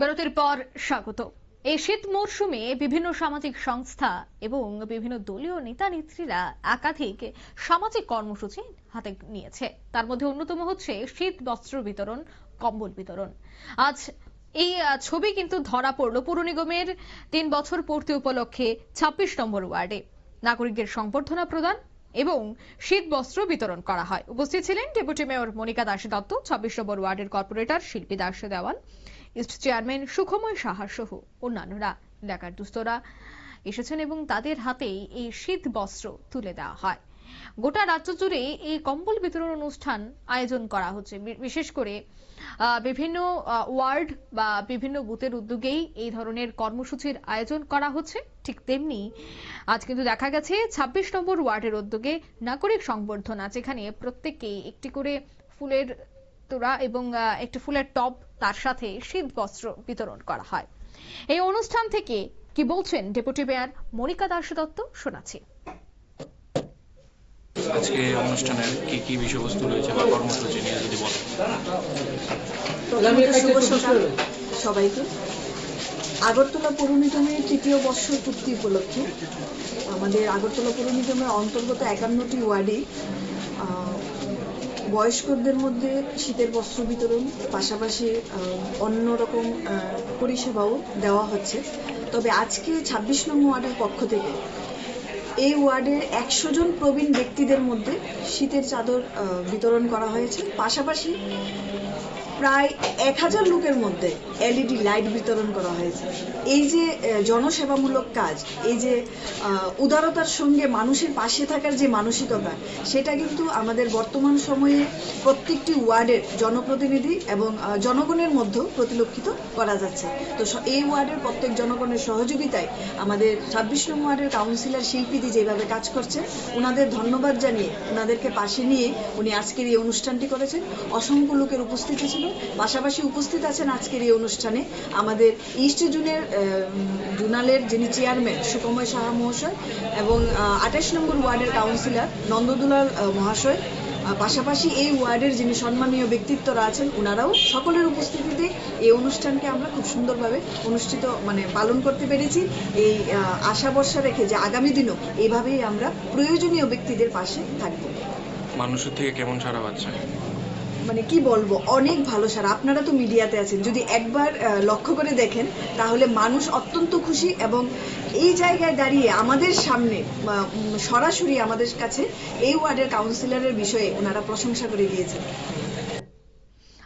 বিরতির পর স্বাগত। এই শীত মরশুমে বিভিন্ন সামাজিক সংস্থা এবং বিভিন্ন দলীয় নেতা নেত্রীরা একাধিক সামাজিক কর্মসূচি হাতে নিয়েছে। তার মধ্যে অন্যতম হচ্ছে শীত বস্ত্র বিতরণ, কম্বল বিতরণ। আজ এই ছবি কিন্তু ধরা পড়ল পুর নিগমের তিন বছর পূর্তি উপলক্ষে ছাব্বিশ নম্বর ওয়ার্ডে। নাগরিকদের সংবর্ধনা প্রদান এবং শীত বস্ত্র বিতরণ করা হয়। উপস্থিত ছিলেন ডেপুটি মেয়র মনিকা দাস দত্ত, ছাব্বিশ নম্বর ওয়ার্ডের কর্পোরেটর শিল্পী দাস দেওয়াল। ইস্ট চেয়ারম্যান সুখময় সাহা সহ অন্যান্যরা এলাকার দুস্থরা এসেছেন এবং তাদের হাতেই এই শীত বস্ত্র তুলে দেওয়া হয়। গোটা রাজ্য জুড়ে এই কম্বল বিতরণ অনুষ্ঠান আয়োজন করা হচ্ছে। বিশেষ করে বিভিন্ন ওয়ার্ড বা বিভিন্ন বুথের উদ্যোগেই এই ধরনের কর্মসূচির আয়োজন করা হচ্ছে। ঠিক তেমনি আজ কিন্তু দেখা গেছে ২৬ নম্বর ওয়ার্ডের উদ্যোগে নাগরিক সংবর্ধনা, যেখানে প্রত্যেককেই একটি করে ফুলের তোড়া এবং একটি ফুলের টব তার সাথে শীত বস্ত্র বিতরণ করা হয়। এই অনুষ্ঠান থেকে কি বলছেন ডেপুটি মেয়র মনিকা দাস দত্ত শোনাচ্ছি। আজকে অনুষ্ঠানের কি কি বিষয়বস্তু রয়েছে বা কর্মসূচি নিয়ে যদি বলেন। সবাইকে। আগরতলা পৌর নিগমের তৃতীয় বর্ষ পূর্তি উপলক্ষে আমাদের আগরতলা পৌর নিগমের অন্তর্গত একান্নটি ওয়ার্ডে আহ, বয়স্কদের মধ্যে শীতের বস্ত্র বিতরণ, পাশাপাশি অন্য রকম পরিষেবাও দেওয়া হচ্ছে। তবে আজকে ছাব্বিশ নং ওয়ার্ডের পক্ষ থেকে এই ওয়ার্ডের একশো জন প্রবীণ ব্যক্তিদের মধ্যে শীতের চাদর বিতরণ করা হয়েছে। পাশাপাশি প্রায় এক হাজার লোকের মধ্যে এলইডি লাইট বিতরণ করা হয়েছে। এই যে জনসেবামূলক কাজ, এই যে উদারতার সঙ্গে মানুষের পাশে থাকার যে মানসিকতা, সেটা কিন্তু আমাদের বর্তমান সময়ে প্রত্যেকটি ওয়ার্ডের জনপ্রতিনিধি এবং জনগণের মধ্যেও প্রতিলক্ষিত করা যাচ্ছে। তো এই ওয়ার্ডের প্রত্যেক জনগণের সহযোগিতায় আমাদের ছাব্বিশ নম্বর ওয়ার্ডের কাউন্সিলর শিল্পীদি যেভাবে কাজ করছে ওনাদের ধন্যবাদ জানিয়ে ওনাদেরকে পাশে নিয়ে উনি আজকের এই অনুষ্ঠানটি করেছেন। অসংখ্য লোকের উপস্থিতি ছিল। পাশাপাশি উপস্থিত আছেন আজকের এই অনুষ্ঠানে আমাদের ইস্ট জুনের জুনালের যিনি চেয়ারম্যান সুকময় সাহা মহাশয় এবং আঠাশ নম্বর ওয়ার্ডের কাউন্সিলর নন্দদুলাল মহাশয়। পাশাপাশি এই ওয়ার্ডের যিনি সম্মানীয় ব্যক্তিত্বরা আছেন ওনারাও সকলের উপস্থিতিতে এই অনুষ্ঠানকে আমরা খুব সুন্দরভাবে অনুষ্ঠিত মানে পালন করতে পেরেছি। এই আশা ভরসা রেখে যে আগামী দিনও এইভাবেই আমরা প্রয়োজনীয় ব্যক্তিদের পাশে থাকব। মানুষের থেকে কেমন সারা পাচ্ছে? মানে কি বলব, অনেক ভালো সারা। আপনারা তো মিডিয়াতে আছেন। যদি একবার লক্ষ্য করে দেখেন, তাহলে মানুষ অত্যন্ত খুশি এবং এই জায়গায় দাঁড়িয়ে আমাদের সামনে সরাসরি আমাদের কাছে এই ওয়ার্ডের কাউন্সিলরের বিষয়ে ওনারা প্রশংসা করে দিয়েছেন।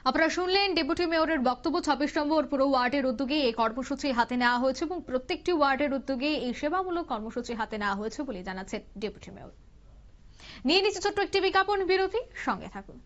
আপনারা শুনলেন ডেপুটি মেয়রের বক্তব্য, ছাব্বিশ নম্বর পুরো ওয়ার্ডের উদ্যোগে এই কর্মসূচি হাতে নেওয়া হয়েছে এবং প্রত্যেকটি ওয়ার্ডের উদ্যোগে এই সেবামূলক কর্মসূচি হাতে নেওয়া হয়েছে বলে জানাচ্ছেন ডেপুটি মেয়র। নিয়ে নিচ্ছে ছোট্ট একটি বিজ্ঞাপন বিরতি, সঙ্গে থাকুন।